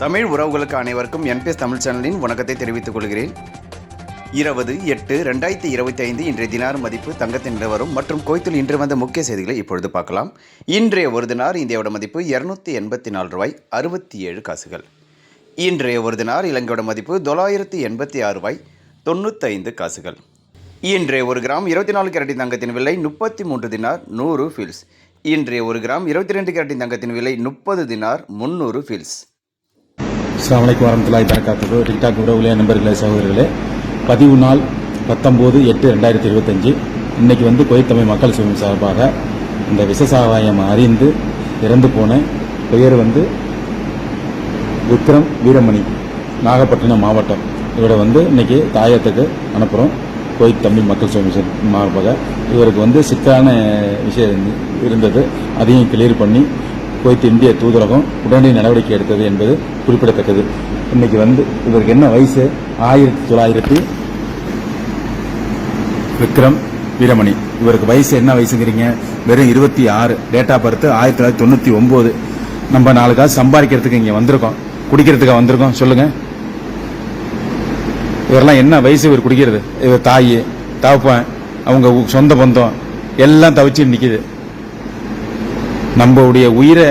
தமிழ் உறவுகளுக்கு அனைவருக்கும் என்பிஎஸ் தமிழ் சேனலின் வணக்கத்தை தெரிவித்துக் கொள்கிறேன். இருபது எட்டு ரெண்டாயிரத்தி இருபத்தி ஐந்து இன்றைய தினார் மதிப்பு தங்கத்தின் நிலவரம் மற்றும் கோயத்தில் இன்று வந்த முக்கிய செய்திகளை இப்பொழுது பார்க்கலாம். இன்றைய ஒரு தினார் இந்தியாவோட மதிப்பு இரநூத்தி எண்பத்தி நாலு ரூபாய் அறுபத்தி ஏழு காசுகள். இன்றைய ஒரு தினார் இலங்கையோட மதிப்பு தொள்ளாயிரத்தி எண்பத்தி ஆறு ரூபாய் தொண்ணூத்தைந்து காசுகள். இன்றைய ஒரு கிராம் இருபத்தி நாலு கேரட்டின் தங்கத்தின் விலை முப்பத்தி மூன்று தினார் நூறு ஃபில்ஸ் இன்றைய ஒரு கிராம் இருபத்தி ரெண்டு கேரட்டின் தங்கத்தின் விலை முப்பது தினார் முந்நூறு ஃபில்ஸ் அஸ்லாமலைக்கு வரமத்துலாய் வரமத்துல்லாஹி டிக்டாக் உறவுகளே நண்பர்களே சகோதரர்களே பதிவு நாள் பத்தொம்போது எட்டு ரெண்டாயிரத்தி இருபத்தஞ்சி. இன்றைக்கி வந்து கொய்த்தமிழ் மக்கள் சங்கம் சார்பாக இந்த விசசாகாயம் அறிந்து இறந்து போன பெயர் வந்து விக்ரம் வீரமணி நாகப்பட்டினம் மாவட்டம். இவரை வந்து இன்னைக்கு தாயத்துக்கு அனுப்புகிறோம் கோயில் தமிழ் மக்கள் சங்கம் மார்பாக இவருக்கு வந்து சிக்கலான விஷயம் இருந்து- இருந்தது. அதையும் கிளியர் பண்ணி குவைத் இந்திய தூதரகம் உடனடி நடவடிக்கை எடுத்தது என்பது குறிப்பிடத்தக்கது. இன்னைக்கு வந்து இவருக்கு என்ன வயசு? ஆயிரத்தி தொள்ளாயிரத்தி விக்ரம் வீரமணி. இவருக்கு வயசு என்ன வயசுங்கிறீங்க? வெறும் இருபத்தி ஆறு. டேட் ஆஃப் பர்த் ஆயிரத்தி தொள்ளாயிரத்தி தொண்ணூற்றி ஒம்பது நம்ம நாலு காசு சம்பாதிக்கிறதுக்கு இங்கே வந்திருக்கோம். குடிக்கிறதுக்காக வந்திருக்கோம்? சொல்லுங்க. இவரெல்லாம் என்ன வயசு இவர் குடிக்கிறது? இவர் தாய் தகப்பன் அவங்க உ- சொந்த பந்தம் எல்லாம் தவிச்சு நிற்கிது நம்மளுடைய உயிரை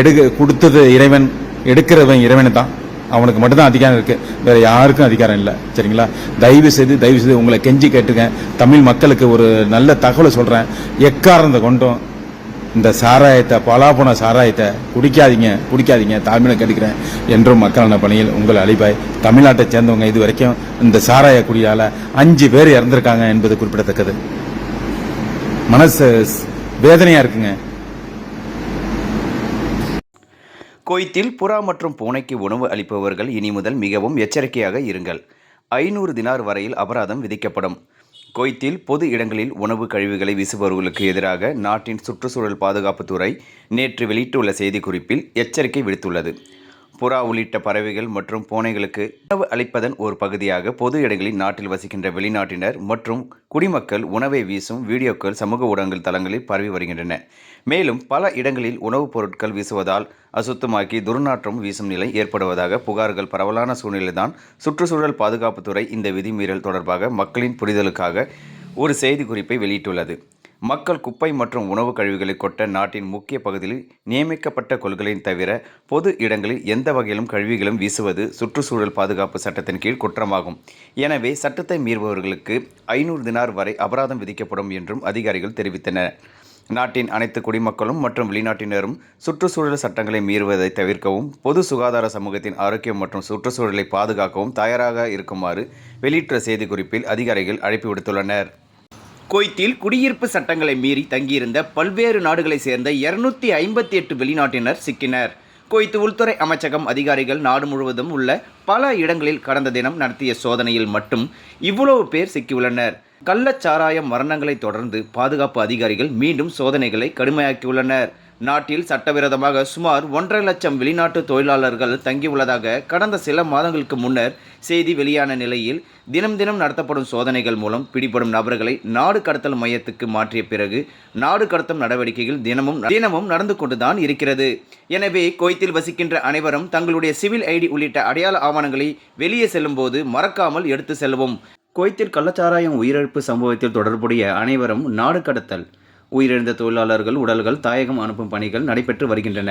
எடுக்க கொடுத்தது இறைவன் எடுக்கிறவன் இறைவனை தான் அவனுக்கு மட்டும்தான் அதிகாரம் இருக்கு. வேற யாருக்கும் அதிகாரம் இல்லை. சரிங்களா? தயவு செய்து தயவு செய்து உங்களை கெஞ்சி கேட்டுக்கேன் தமிழ் மக்களுக்கு ஒரு நல்ல தகவலை சொல்றேன். எக்காரணத்தை கொண்டும் இந்த சாராயத்தை பலாபோன சாராயத்தை குடிக்காதீங்க குடிக்காதீங்க. தாழ்மையில கேட்டுக்கிறேன். என்றும் மக்களான பணியில் உங்கள் அலிபாய் தமிழ்நாட்டை சேர்ந்தவங்க இது வரைக்கும் இந்த சாராய குடியால அஞ்சு பேர் இறந்திருக்காங்க என்பது குறிப்பிடத்தக்கது. மனசு வேதனையா இருக்குங்க. கொய்த்தில் புறா மற்றும் பூனைக்கு உணவு அளிப்பவர்கள் இனி முதல் மிகவும் எச்சரிக்கையாக இருங்கள். ஐநூறு தினார் வரையில் அபராதம் விதிக்கப்படும். கொய்த்தில் பொது இடங்களில் உணவு கழிவுகளை வீசுபவர்களுக்கு எதிராக நாட்டின் சுற்றுச்சூழல் பாதுகாப்புத்துறை நேற்று வெளியிட்டுள்ள செய்திக்குறிப்பில் எச்சரிக்கை விடுத்துள்ளது. புறா உள்ளிட்ட பறவைகள் மற்றும் பூனைகளுக்கு உணவு அளிப்பதன் ஒரு பகுதியாக பொது இடங்களில் நாட்டில் வசிக்கின்ற வெளிநாட்டினர் மற்றும் குடிமக்கள் உணவை வீசும் வீடியோக்கள் சமூக ஊடகங்கள் தளங்களில் பரவி வருகின்றன. மேலும் பல இடங்களில் உணவுப் பொருட்கள் வீசுவதால் அசுத்தமாக்கி துர்நாற்றம் வீசும் நிலை ஏற்படுவதாக புகார்கள் பரவலான சூழ்நிலைதான். சுற்றுச்சூழல் பாதுகாப்புத்துறை இந்த விதிமீறல் தொடர்பாக மக்களின் புரிதலுக்காக ஒரு செய்திக்குறிப்பை வெளியிட்டுள்ளது. மக்கள் குப்பை மற்றும் உணவு கழிவுகளை கொட்ட நாட்டின் முக்கிய பகுதியில் நியமிக்கப்பட்ட கொள்கைகளின் தவிர பொது இடங்களில் எந்த வகையிலும் கழிவுகளும் வீசுவது சுற்றுச்சூழல் பாதுகாப்பு சட்டத்தின் கீழ் குற்றமாகும். எனவே சட்டத்தை மீறுபவர்களுக்கு ஐநூறு தினார் வரை அபராதம் விதிக்கப்படும் என்றும் அதிகாரிகள் தெரிவித்தனர். நாட்டின் அனைத்து குடிமக்களும் மற்றும் வெளிநாட்டினரும் சுற்றுச்சூழல் சட்டங்களை மீறுவதை தவிர்க்கவும் பொது சுகாதார சமூகத்தின் ஆரோக்கியம் மற்றும் சுற்றுச்சூழலை பாதுகாக்கவும் தயாராக இருக்குமாறு வெளியிட்ட செய்திக்குறிப்பில் அதிகாரிகள் அழைப்பு விடுத்துள்ளனர். குவைத்தில் குடியிருப்பு சட்டங்களை மீறி தங்கியிருந்த பல்வேறு நாடுகளைச் சேர்ந்த இருநூத்தி ஐம்பத்தி எட்டு வெளிநாட்டினர் சிக்கினர். குவைத் உள்துறை அமைச்சகம் அதிகாரிகள் நாடு முழுவதும் உள்ள பல இடங்களில் கடந்த தினம் நடத்திய சோதனையில் மட்டும் இவ்வளவு பேர் சிக்கியுள்ளனர். கள்ளச்சாராயம் மரணங்களை தொடர்ந்து பாதுகாப்பு அதிகாரிகள் மீண்டும் சோதனைகளை கடுமையாக்கியுள்ளனர். நாட்டில் சட்டவிரோதமாக சுமார் ஒன்றரை லட்சம் வெளிநாட்டு தொழிலாளர்கள் தங்கியுள்ளதாக கடந்த சில மாதங்களுக்கு முன்னர் செய்தி வெளியான நிலையில் தினம் தினம் நடத்தப்படும் சோதனைகள் மூலம் பிடிபடும் நபர்களை நாடு கடத்தல் மையத்துக்கு மாற்றிய பிறகு நாடு கடத்தும் நடவடிக்கைகள் தினமும் தினமும் நடந்து கொண்டுதான் இருக்கிறது. எனவே கோயத்தில் வசிக்கின்ற அனைவரும் தங்களுடைய சிவில் ஐடி உள்ளிட்ட அடையாள ஆவணங்களை வெளியே செல்லும்போது மறக்காமல் எடுத்து செல்லவும். கோயத்தில் கள்ளச்சாராயம் உயிரிழப்பு சம்பவத்தில் தொடர்புடைய அனைவரும் நாடு கடத்தல். உயிரிழந்த தொழிலாளர்கள் உடல்கள் தாயகம் அனுப்பும் பணிகள் நடைபெற்று வருகின்றன.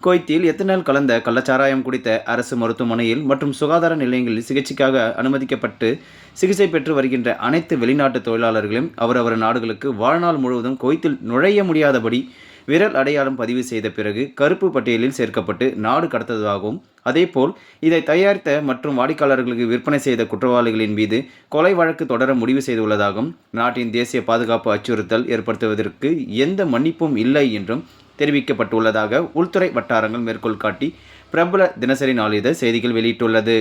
குவைத்தில் எத்தனால் கலந்த கள்ளச்சாராயம் குடித்த அரசு மருத்துவமனையில் மற்றும் சுகாதார நிலையங்களில் சிகிச்சைக்காக அனுமதிக்கப்பட்டு சிகிச்சை பெற்று வருகின்ற அனைத்து வெளிநாட்டு தொழிலாளர்களும் அவரவர் நாடுகளுக்கு வாழ்நாள் முழுவதும் குவைத்தில் நுழைய முடியாதபடி விரல் அடையாளம் பதிவு செய்த பிறகு கருப்பு பட்டியலில் சேர்க்கப்பட்டு நாடு கடத்ததாகவும் அதேபோல் இதை தயாரித்த மற்றும் வாடிக்கையாளர்களுக்கு விற்பனை செய்த குற்றவாளிகளின் மீது கொலை வழக்கு தொடர முடிவு செய்துள்ளதாகவும் நாட்டின் தேசிய பாதுகாப்பு அச்சுறுத்தல் ஏற்படுத்துவதற்கு எந்த மன்னிப்பும் இல்லை என்றும் தெரிவிக்கப்பட்டுள்ளதாக உள்துறை வட்டாரங்கள் மேற்கோள் காட்டி பிரபல தினசரி நாளிதழ் செய்திகள் வெளியிட்டுள்ளது.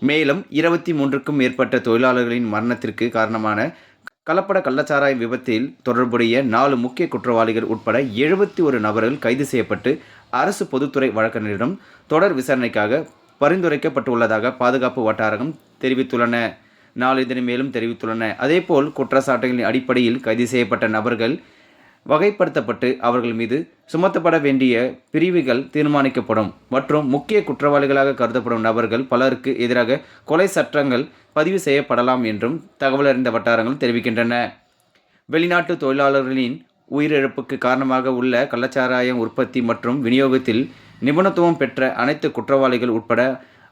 மேலும் இருபத்தி மூன்றுக்கும் மேற்பட்ட தொழிலாளர்களின் மரணத்திற்கு காரணமான கலப்பட கள்ளச்சாராய விபத்தில் தொடர்புடைய நாலு முக்கிய குற்றவாளிகள் உட்பட எழுபத்தி ஒரு நபர்கள் கைது செய்யப்பட்டு அரசு பொதுத்துறை வழக்கறிஞரிடம் தொடர் விசாரணைக்காக பரிந்துரைக்கப்பட்டுள்ளதாக பாதுகாப்பு வட்டாரகம் தெரிவித்துள்ளன. நாளிதழ் மேலும் தெரிவித்துள்ளன. அதேபோல் குற்றச்சாட்டுகளின் அடிப்படையில் கைது செய்யப்பட்ட நபர்கள் வகைப்படுத்தப்பட்டு அவர்கள் மீது சுமத்தப்பட வேண்டிய பிரிவுகள் தீர்மானிக்கப்படும். மற்றும் முக்கிய குற்றவாளிகளாக கருதப்படும் நபர்கள் பலருக்கு எதிராக கொலை சட்டங்கள் பதிவு செய்யப்படலாம் என்றும் தகவலறிந்த வட்டாரங்கள் தெரிவிக்கின்றன. வெளிநாட்டு தொழிலாளர்களின் உயிரிழப்புக்கு காரணமாக உள்ள கள்ளச்சாராயம் உற்பத்தி மற்றும் விநியோகத்தில் நிபுணத்துவம் பெற்ற அனைத்து குற்றவாளிகள் உட்பட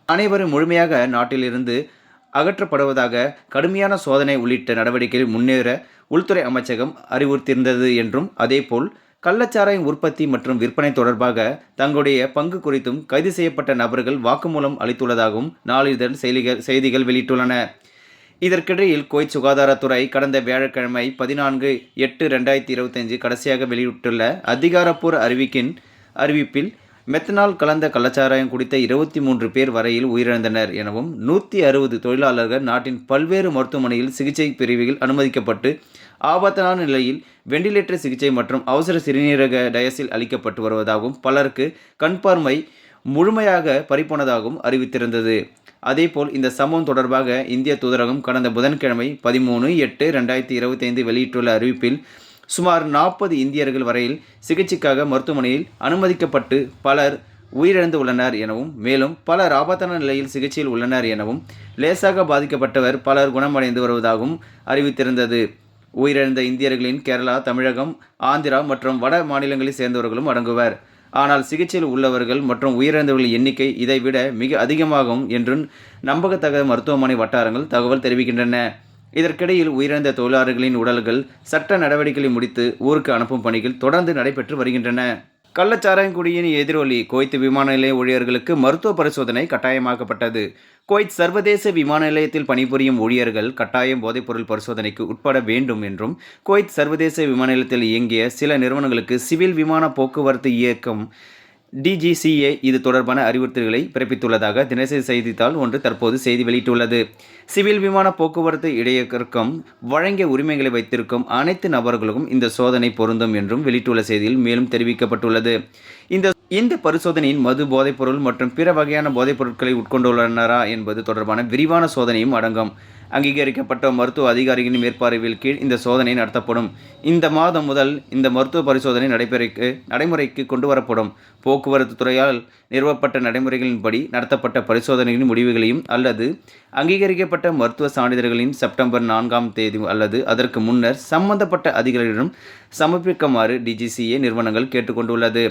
அனைவரும் முழுமையாக நாட்டிலிருந்து அகற்றப்படுவதாக கடுமையான சோதனை உள்ளிட்ட நடவடிக்கையில் முன்னேற உள்துறை அமைச்சகம் அறிவுறுத்தியிருந்தது என்றும் அதேபோல் கள்ளச்சாராயம் உற்பத்தி மற்றும் விற்பனை தொடர்பாக தங்களுடைய பங்கு குறித்தும் கைது செய்யப்பட்ட நபர்கள் வாக்குமூலம் அளித்துள்ளதாகவும் நாளிதழ் செய்திகள் செய்திகள் வெளியிட்டுள்ளன. இதற்கிடையில் குவைத் சுகாதாரத்துறை கடந்த வியாழக்கிழமை பதினான்கு எட்டு ரெண்டாயிரத்தி இருபத்தஞ்சு கடைசியாக வெளியிட்டுள்ள அதிகாரப்பூர்வ அறிவிக்கின் அறிவிப்பில் மெத்தனால் கலந்த கள்ளச்சாராயம் குடித்த இருபத்தி மூன்று பேர் வரையில் உயிரிழந்தனர் எனவும் நூற்றி அறுபது தொழிலாளர்கள் நாட்டின் பல்வேறு மருத்துவமனையில் சிகிச்சை பிரிவுகள் அனுமதிக்கப்பட்டு ஆபத்தான நிலையில் வெண்டிலேட்டர் சிகிச்சை மற்றும் அவசர சிறுநீரக டயசில் அளிக்கப்பட்டு வருவதாகவும் பலருக்கு கண் பார்வை முழுமையாக பறிப்போனதாகவும் அறிவித்திருந்தது. அதேபோல் இந்த சம்பவம் தொடர்பாக இந்திய தூதரகம் கடந்த புதன்கிழமை பதிமூணு எட்டு ரெண்டாயிரத்தி இருபத்தைந்து வெளியிட்டுள்ள அறிவிப்பில் சுமார் நாற்பது இந்தியர்கள் வரையில் சிகிச்சைக்காக மருத்துவமனையில் அனுமதிக்கப்பட்டு பலர் உயிரிழந்து உள்ளனர் எனவும் மேலும் பலர் ஆபத்தான நிலையில் சிகிச்சையில் உள்ளனர் எனவும் லேசாக பாதிக்கப்பட்டவர் பலர் குணமடைந்து வருவதாகவும் அறிவித்திருந்தது. உயிரிழந்த இந்தியர்களின் கேரளா தமிழகம் ஆந்திரா மற்றும் வட மாநிலங்களைச் சேர்ந்தவர்களும் அடங்குவர். ஆனால் சிகிச்சையில் உள்ளவர்கள் மற்றும் உயிரிழந்தவர்களின் எண்ணிக்கை இதைவிட மிக அதிகமாகும் என்றும் நம்பகத்தக மருத்துவமனை வட்டாரங்கள் தகவல் தெரிவிக்கின்றன. இதற்கிடையில் உயிரிழந்த தொழிலாளர்களின் உடல்கள் சட்ட நடவடிக்கைகளை முடித்து ஊருக்கு அனுப்பும் பணிகள் தொடர்ந்து நடைபெற்று வருகின்றன. கள்ளச்சாராயங்குடியின் எதிரொலி குவைத் விமான நிலைய ஊழியர்களுக்கு மருத்துவ பரிசோதனை கட்டாயமாக்கப்பட்டது. குவைத் சர்வதேச விமான நிலையத்தில் பணிபுரியும் ஊழியர்கள் கட்டாயம் போதைப்பொருள் பரிசோதனைக்கு உட்பட வேண்டும் என்றும் குவைத் சர்வதேச விமான நிலையத்தில் இயங்கிய சில நிறுவனங்களுக்கு சிவில் விமான போக்குவரத்து இயக்கம் டிஜிசிஏ இது தொடர்பான அறிவுறுத்தல்களை பிறப்பித்துள்ளதாக தினசரி செய்தித்தாள் ஒன்று தற்போது செய்தி வெளியிட்டுள்ளது. சிவில் விமான போக்குவரத்து இடையகம் வழங்கிய உரிமைகளை வைத்திருக்கும் அனைத்து நபர்களுக்கும் இந்த சோதனை பொருந்தும் என்றும் வெளியிட்டுள்ள செய்தியில் மேலும் தெரிவிக்கப்பட்டுள்ளது. இந்த இந்த பரிசோதனையின் மது போதைப்பொருள் மற்றும் பிற வகையான போதைப் பொருட்களை உட்கொண்டுள்ளனரா என்பது தொடர்பான விரிவான சோதனையும் அடங்கும். அங்கீகரிக்கப்பட்ட மருத்துவ அதிகாரிகளின் மேற்பார்வையில் கீழ் இந்த சோதனை நடத்தப்படும். இந்த மாதம் முதல் இந்த மருத்துவ பரிசோதனை நடைபெறைக்கு நடைமுறைக்கு கொண்டு வரப்படும் போக்குவரத்து துறையால் நிறுவப்பட்ட நடைமுறைகளின்படி நடத்தப்பட்ட பரிசோதனைகளின் முடிவுகளையும் அல்லது அங்கீகரிக்கப்பட்ட மருத்துவ சான்றிதழ்களின் செப்டம்பர் நான்காம் தேதி அல்லது அதற்கு முன்னர் சம்பந்தப்பட்ட அதிகாரிகளிடம் சமர்ப்பிக்குமாறு டிஜிசிஏ நிறுவனங்கள் கேட்டுக்கொண்டுள்ளது.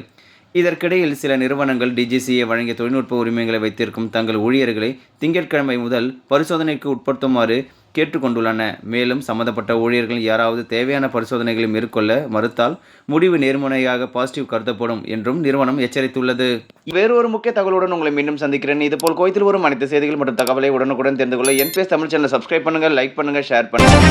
இதற்கிடையில் சில நிறுவனங்கள் டிஜிசிஏ வழங்கிய தொழில்நுட்ப உரிமைகளை வைத்திருக்கும் தங்கள் ஊழியர்களை திங்கட்கிழமை முதல் பரிசோதனைக்கு உட்படுத்துமாறு கேட்டுக்கொண்டுள்ளன. மேலும் சம்பந்தப்பட்ட ஊழியர்கள் யாராவது தேவையான பரிசோதனைகளை மேற்கொள்ள மறுத்தால் முடிவு நேர்முனையாக பாசிட்டிவ் கருதப்படும் என்றும் நிறுவனம் எச்சரித்துள்ளது. வேறு ஒரு முக்கிய தகவலுடன் உங்களை மீண்டும் சந்திக்கிறேன். இதுபோல் கோயத்தில் வரும் அனைத்து செய்திகள் மற்றும் தகவலை உடனுக்குடன் தெரிந்து கொள்ள என்பிஎஸ் தமிழ் சேனல் சப்ஸ்கிரைப் பண்ணுங்கள் லைக் பண்ணுங்கள் ஷேர் பண்ணுங்கள்